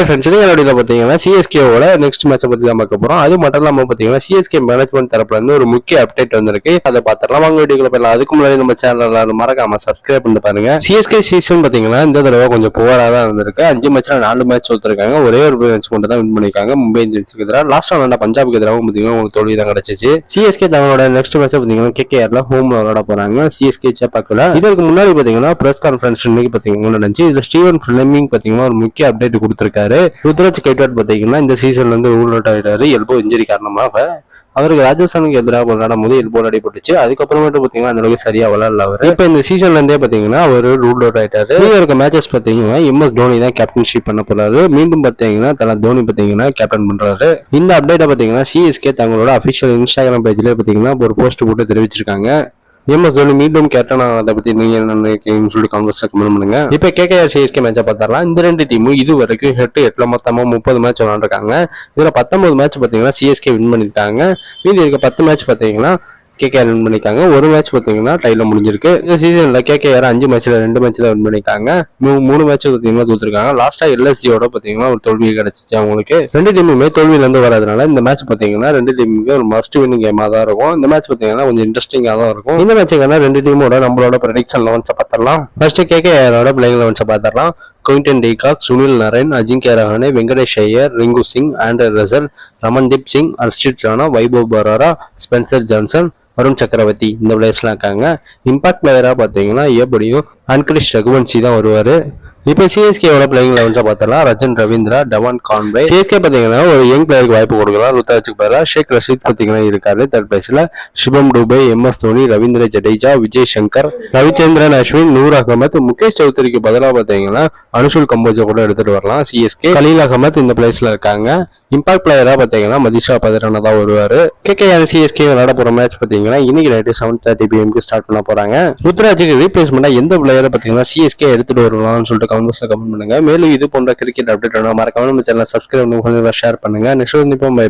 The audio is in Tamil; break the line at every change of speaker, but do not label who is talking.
ஹாய் ஃப்ரெண்ட்ஸ் இன்னைக்கு பார்த்தீங்கன்னா சிஎஸ்கேவோட நெக்ஸ்ட் மேட்சை பற்றி தான் பார்க்க போகிறோம் அது மட்டும் இல்லாமல் பார்த்தீங்கன்னா சிஎஸ்கே மேனேஜ்மெண்ட் தரப்புல இருந்து ஒரு முக்கிய அப்டேட் வந்திருக்கு. அதை பார்த்துடலாம். வாங்க வீடியோக்குள்ள போயிடலாம். அதுக்கு முன்னாடி நம்ம சேனல் மறக்காம சப்ஸ்கிரைப் பண்ணி பாருங்க. சிஎஸ்கே சீசன் பார்த்தீங்கன்னா இந்த தடவை கொஞ்சம் புவராக தான் இருந்திருக்கு. அஞ்சு மேட்ச்சில் நாலு மேட்ச் ஒருத்தருக்காங்க ஒரே ஒரு மேட்ச் மட்டும் தான் வின் பண்ணிருக்காங்க மும்பை இந்தியன்ஸுக்கு எதிராக லாஸ்ட் விளாண்ட பஞ்சாபுக்கு எதிராக பார்த்தீங்கன்னா உங்களுக்கு தோல்வி தான் கிடைச்சிச்சு. சிஎஸ்கே தங்களோட நெக்ஸ்ட் மேட்ச் பார்த்தீங்கன்னா கேகேஆர்ல ஹோம் விளாட போறாங்க. சிஎஸ்கே சேப்பாக்கில். இதற்கு முன்னாடி பார்த்தீங்கன்னா பிரஸ் கான்ஃபரன்ஸ் இன்னைக்கு பார்த்தீங்கன்னா நடந்துச்சு. இதில் ஸ்டீவன் ஃபிளமிங் பார்த்தீங்கன்னா ஒரு முக்கிய அப்டேட் கொடுத்துருக்காரு. ருத்ராஜ் கைட்வாட் பார்த்தீங்கன்னா இந்த சீசன்ல இருந்து ரூல் அவுட் ஆயிட்டாரு. எல்போ இன்ஜுரி காரணமாக. அவருக்கு ராஜஸ்தானுக்கு எதிராக விளையாடும் போது எல்போ அடிபட்டுச்சு. அதுக்கப்புறமேட்டு பார்த்தீங்கன்னா அந்த அளவுக்கு சரியா விளையாடல அவர். இப்போ இந்த சீசன்ல இருந்தே பார்த்தீங்கன்னா அவர் ரூல் அவுட் ஆயிட்டாரு. மீதி இருக்க மேட்சஸ் பார்த்தீங்கன்னா எம்எஸ் தோனி தான் கேப்டன்ஷிப் பண்ண போறாரு. மீண்டும் பார்த்தீங்கன்னா தலா தோனி பார்த்தீங்கன்னா கேப்டன் பண்றாரு. இந்த அப்டேட்டை பார்த்தீங்கன்னா சிஎஸ்கே தங்களோட அஃபிஷியல் இன்ஸ்டாகிராம் பேஜ்ல பார்த்தீங்கன்னா ஒரு போஸ்ட் போட்டு தெரிவிச்சிருக்காங்க. எம்எஸ் தோனி மீண்டும் கேப்டன் அதை பத்தி நீங்க என்ன நினைக்கிறீங்கன்னு சொல்லி காங்கிரஸ்ல கமெண்ட் பண்ணுங்க. இப்ப கேகேஆர் சிஎஸ்கே மேட்சை பார்த்தாலாம் இந்த ரெண்டு டீமும் இது வரைக்கும் ஹெட்டு எட்டுல மொத்தமா முப்பது மேட்ச் விளாண்டுருக்காங்க இதுல பத்தொன்பது மேட்ச் பாத்தீங்கன்னா சிஎஸ்கே வின் பண்ணிருக்காங்க. மீதி இருக்க பத்து மேட்ச் பாத்தீங்கன்னா கேகேஆர் வின் பண்ணிருக்காங்க. ஒரு மேட்ச் பார்த்தீங்கன்னா டைல முடிஞ்சிருக்கு. இந்த சீசன்ல கேகேஆர் அஞ்சு மேட்ச்ல ரெண்டு மேட்ச்சில் வின் பண்ணிருக்காங்க. மூணு மேட்ச் பார்த்தீங்கன்னா தோத்துருக்காங்க. லாஸ்டா எல்எஸ்ஜியோட பார்த்தீங்கன்னா ஒரு தோல்வி கிடைச்சிச்சு அவங்களுக்கு. ரெண்டு டீமுமே தோல்வியில இருந்து வரதுனால இந்த மேட்ச் பார்த்தீங்கன்னா ரெண்டு டீமுக்கு ஒரு மஸ்ட் வின் கேமா தான் இருக்கும். இந்த மேட்ச் பார்த்தீங்கன்னா கொஞ்சம் இன்ட்ரெஸ்டிங்கா தான் இருக்கும். இந்த மேட்சுக்கான ரெண்டு டீமோட நம்மளோட ப்ரெடிக்ஷன் லெவன்ஸை பார்த்துடலாம் ஃபர்ஸ்ட் கேகேஆரோட பிளேயிங் லெவன்ஸை பார்த்துடலாம் Quinton de Kock Sunil Narine Ajinkya Rahane Venkatesh Iyer Rinku Singh Andre Russell Ramandeep Singh Harshit Rana Vaibhav Arora Spencer Johnson Varun Chakravarthy இந்த பிளேயர்ஸ்லாம் இருக்காங்க. இம்பாக்ட் பிளேயராக பார்த்தீங்கன்னா எப்படியும் அன்கிரிஷ் ரகுவன்சி தான் வருவார். இப்போ சிஎஸ்கேவோட பிளேயிங் லெவன்ஸாக பார்த்தலாம் Rachin Ravindra Devon Conway CSK பார்த்தீங்கன்னா ஒரு யங் பிளேயருக்கு வாய்ப்பு கொடுக்கலாம். ருத்தாஜுக்கு பதிலாக ஷேக் ரஷீத் பார்த்தீங்கன்னா இருக்காரு. தேர்ட் பிளேஸில் சிவம் டூபே எம் எஸ் தோனி ரவீந்திர ஜடேஜா விஜய் சங்கர் ரவிச்சந்திரன் அஸ்வின் நூர் அகமத் முகேஷ் சௌத்ரிக்கு பதிலாக பார்த்தீங்கன்னா அனுஷுல் கம்போஜா கூட எடுத்துட்டு வரலாம். சிஎஸ்கே கலீல் அகமத் இந்த பிளேஸ்ல இருக்காங்க. இம்பாக்ட் பிளேயராக பார்த்தீங்கன்னா மதிஷா பதிரான தான் வருவார். கேகேஆர் சிஎஸ்கே விளையாட போகிற மேட்ச் பார்த்தீங்கன்னா இன்னைக்கு நைட்டு செவன் தேர்ட்டி பிஎம்க்கு ஸ்டார்ட் பண்ண போகிறாங்க ருத்ராஜுக்கு ரீப்ளேஸ்மெண்ட்டாக எந்த பிளேயரை பார்த்தீங்கன்னா சிஎஸ்கே எடுத்துகிட்டு வரலாம்னு சொல்லிட்டு கமெண்ட்ஸில் கமெண்ட் பண்ணுங்க. மேலும் இது போன்ற கிரிக்கெட் அப்டேட் மறக்காம நம்ம சேனல் சப்ஸ்கிரைப் பண்ணி ஷேர் பண்ணுங்க. நெக்ஸ்ட் வந்து பை பை